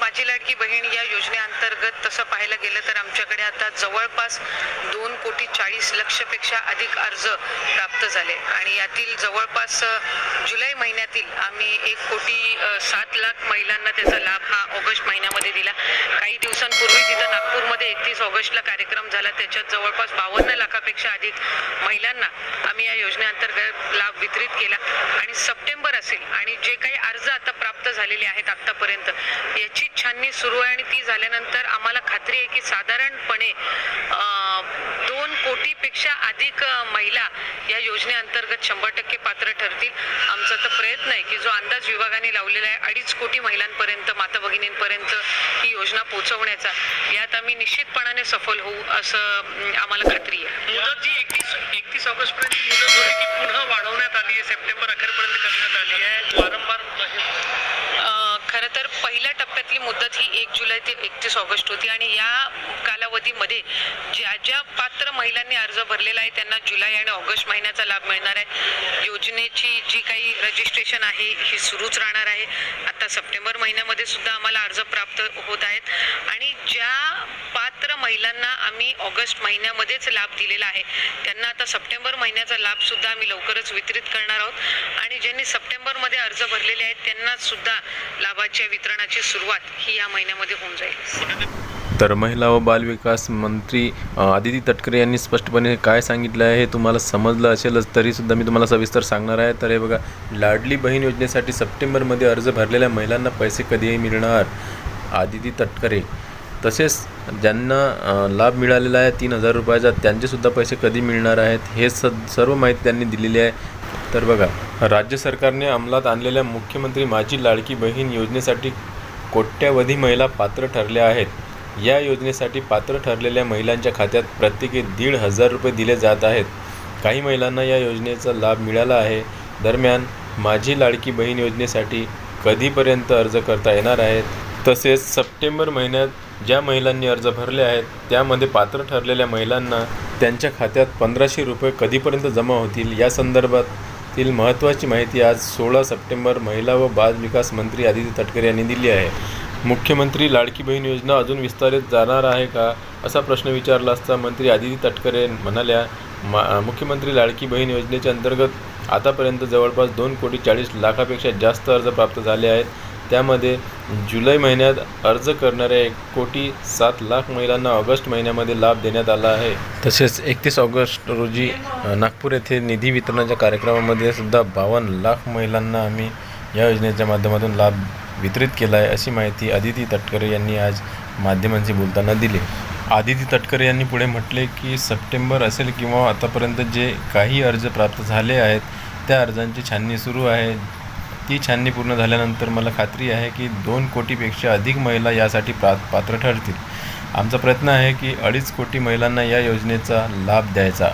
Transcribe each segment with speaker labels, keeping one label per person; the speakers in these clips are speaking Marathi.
Speaker 1: माझी लाडकी बहीण या योजनेअंतर्गत तसं पाहायला गेलं तर आमच्याकडे आता जवळपास दोन कोटी चाळीस लक्षपेक्षा अधिक अर्ज प्राप्त झाले. आणि यातील जवळपास जुलै महिन्यातील आम्ही एक कोटी सात लाख महिलांना त्याचा लाभ हा ऑगस्ट महिन्यामध्ये दिला. काही दिवसांपूर्वी जिथं नागपूरमध्ये एकतीस ऑगस्टला कार्यक्रम झाला त्याच्यात जवळपास बावन्न लाखापेक्षा अधिक महिलांना आम्ही या योजनेअंतर्गत लाभ वितरित केला. आणि सप्टेंबर असेल आणि जे काही अर्ज आता प्राप्त झालेले आहेत आत्तापर्यंत याची छाननी सुरू आहे आणि ती झाल्यानंतर आम्हाला खात्री आहे की साधारणपणे दोन कोटीपेक्षा अधिक महिला या योजनेअंतर्गत शंभर टक्के पात्र ठरतील. आमचा तर प्रयत्न आहे की जो अंदाज विभागाने लावलेला आहे अडीच कोटी महिलांपर्यंत माता भगिनींपर्यंत ही योजना पोहोचवण्याचा यात आम्ही निश्चितपणाने सफल होऊ असं आम्हाला खात्री आहे.
Speaker 2: मुदत जी एकतीस एकतीस ऑगस्ट पर्यंत मुदत होती ती पुन्हा वाढवण्यात आली आहे सप्टेंबर अखेरपर्यंत करण्यात आली आहे वारंवार
Speaker 1: अ, खरं तर पहिल्या टप्प्यातली मुदत ही एक जुलै ते एकतीस ऑगस्ट होती आणि या कालावधीमध्ये ज्या ज्या पात्र महिलांनी अर्ज भरलेला आहे त्यांना जुलै आणि ऑगस्ट महिन्याचा लाभ मिळणार आहे. योजनेची जी काही रजिस्ट्रेशन आहे ही सुरूच राहणार आहे. आता सप्टेंबर महिन्यामध्ये सुद्धा आम्हाला अर्ज प्राप्त होत आहेत. आणि ज्या पात्र महिलांना आम्ही ऑगस्ट महिन्यामध्येच लाभ दिलेला आहे त्यांना आता सप्टेंबर महिन्याचा लाभ सुद्धा आम्ही लवकरच वितरित करणार आहोत. आणि ज्यांनी सप्टेंबरमध्ये अर्ज भरलेले आहेत त्यांना सुद्धा लाभाच्या वितरणाची सुरुवात ही या महिन्यामध्ये होऊन जाईल.
Speaker 3: तर महिला व बालविकास मंत्री आदिती तटकरे यांनी स्पष्टपणे काय सांगितलं आहे हे तुम्हाला समजलं असेलच तरीसुद्धा मी तुम्हाला सविस्तर सांगणार आहे. तर हे बघा लाडली बहीण योजनेसाठी सप्टेंबरमध्ये अर्ज भरलेल्या महिलांना पैसे कधीही मिळणार? आदिती तटकरे. तसेच ज्यांना लाभ मिळालेला आहे तीन हजार रुपयाचा त्यांचेसुद्धा पैसे कधी मिळणार आहेत? हे स सर्व माहिती त्यांनी दिलेली आहे. तर बघा राज्य सरकारने अंमलात आणलेल्या मुख्यमंत्री माझी लाडकी बहीण योजनेसाठी कोट्यावधी महिला पात्र ठरल्या आहेत. या योजनेसाठी पात्र ठरलेल्या महिलांच्या खात्यात प्रत्येकी दीड हजार रुपये दिले जात आहेत. काही महिलांना या योजनेचा लाभ मिळाला आहे. दरम्यान माझी लाडकी बहीण योजनेसाठी कधीपर्यंत अर्ज करता येणार आहेत? तसेच सप्टेंबर महिन्यात ज्या महिलांनी अर्ज भरले आहेत त्यामध्ये पात्र ठरलेल्या महिलांना त्यांच्या खात्यात पंधराशे रुपये कधीपर्यंत जमा होतील? या संदर्भातील महत्त्वाची माहिती आज सोळा सप्टेंबर महिला व बाल विकास मंत्री आदिती तटकरे यांनी दिली आहे. मुख्यमंत्री लाडकी बहीण योजना अजून विस्तारित जाणार आहे का? असा प्रश्न विचारला असता मंत्री आदिती तटकरे म्हणाल्या मा मुख्यमंत्री लाडकी बहीण योजनेच्या अंतर्गत आतापर्यंत जवळपास दोन कोटी चाळीस लाखापेक्षा जास्त अर्ज प्राप्त झाले आहेत. त्यामध्ये जुलै महिन्यात अर्ज करणाऱ्या एक कोटी सात लाख महिलांना ऑगस्ट महिन्यामध्ये लाभ देण्यात आला आहे. तसेच एकतीस ऑगस्ट रोजी नागपूर येथे निधी वितरणाच्या कार्यक्रमामध्ये सुद्धा बावन्न लाख महिलांना आम्ही या योजनेच्या माध्यमातून लाभ वितरित केला आहे अशी माहिती आदिती तटकरे यांनी आज माध्यमांशी बोलताना दिली. आदिती तटकरे यांनी पुढे म्हटले की सप्टेंबर असेल किंवा आतापर्यंत जे काही अर्ज प्राप्त झाले आहेत त्या अर्जांची छाननी सुरू आहे. ती छाननी पूर्ण झाल्यानंतर मला खात्री आहे की दोन कोटीपेक्षा अधिक महिला यासाठी प्रा पात्र ठरतील. आमचा प्रयत्न आहे की अडीच कोटी महिलांना या योजनेचा लाभ द्यायचा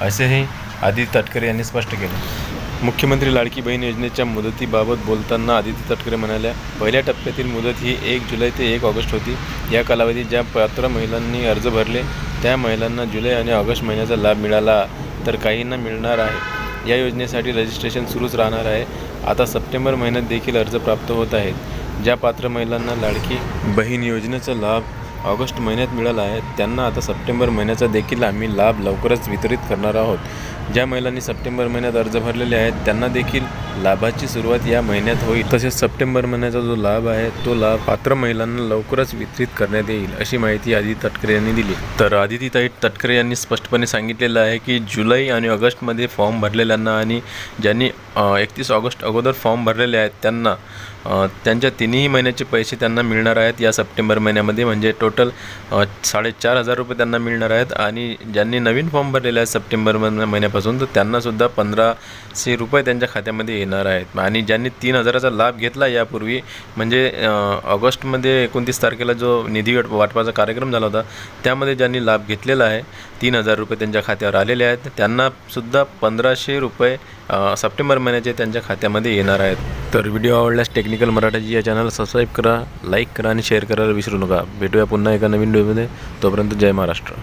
Speaker 3: असेही आदिती तटकरे यांनी स्पष्ट केलं. मुख्यमंत्री लाडकी बहीण योजनेच्या मुदतीबाबत बोलताना आदिती तटकरे म्हणाल्या पहिल्या टप्प्यातील मुदत ही एक जुलै ते एक ऑगस्ट होती. या कालावधीत ज्या पात्र महिलांनी अर्ज भरले त्या महिलांना जुलै आणि ऑगस्ट महिन्याचा लाभ मिळाला तर काहींना मिळणार आहे. या योजनेसाठी रजिस्ट्रेशन सुरूच राहणार आहे. आता सप्टेंबर महिन्यात देखील अर्ज प्राप्त होत आहेत. ज्या पात्र महिलांना लाडकी बहीण योजनेचा लाभ ऑगस्ट महिन्यात मिळाला आहे. त्यांना आता सप्टेंबर महिन्याचा देखील आम्ही लाभ लवकरच वितरित करणार आहोत. ज्या महिलांनी सप्टेंबर महिन्यात अर्ज भरलेले आहेत त्यांना देखील लाभाची सुरुवात या महिन्यात होईल. तसेच सप्टेंबर महिन्याचा जो लाभ आहे तो लाभ पात्र महिलांना लवकरच वितरित करण्यात येईल अशी माहिती आदिती तटकरे यांनी दिली. तर आदितीताई तटकरे यांनी स्पष्टपणे सांगितलेलं आहे की जुलै आणि ऑगस्टमध्ये फॉर्म भरलेल्यांना आणि ज्यांनी एकतीस ऑगस्ट अगोदर फॉर्म भरलेले आहेत त्यांना त्यांच्या तिन्ही महिन्याचे पैसे त्यांना मिळणार आहेत या सप्टेंबर महिन्यामध्ये. म्हणजे टोटल साडेचार हजार रुपये त्यांना मिळणार आहेत. आणि ज्यांनी नवीन फॉर्म भरलेला आहे सप्टेंबर महिन्यापासून तर त्यांनासुद्धा पंधराशे रुपये त्यांच्या खात्यामध्ये येणार आहेत. आणि ज्यांनी तीन हजाराचा लाभ घेतला यापूर्वी म्हणजे ऑगस्टमध्ये एकोणतीस तारखेला जो निधी वाटपाचा कार्यक्रम झाला होता त्यामध्ये ज्यांनी लाभ घेतलेला आहे तीन हजार रुपये त्यांच्या खात्यावर आलेले आहेत. त्यांनासुद्धा पंधराशे रुपये सप्टेंबर महिन्याचे त्यांच्या खात्यामध्ये येणार आहेत. तर व्हिडिओ आवडल्यास टेक्निकल मराठाची या चॅनल सबस्क्राईब करा लाईक करा आणि शेअर करायला विसरू नका. भेटूया पुन्हा एका नवीन व्हिडिओमध्ये तोपर्यंत जय महाराष्ट्र.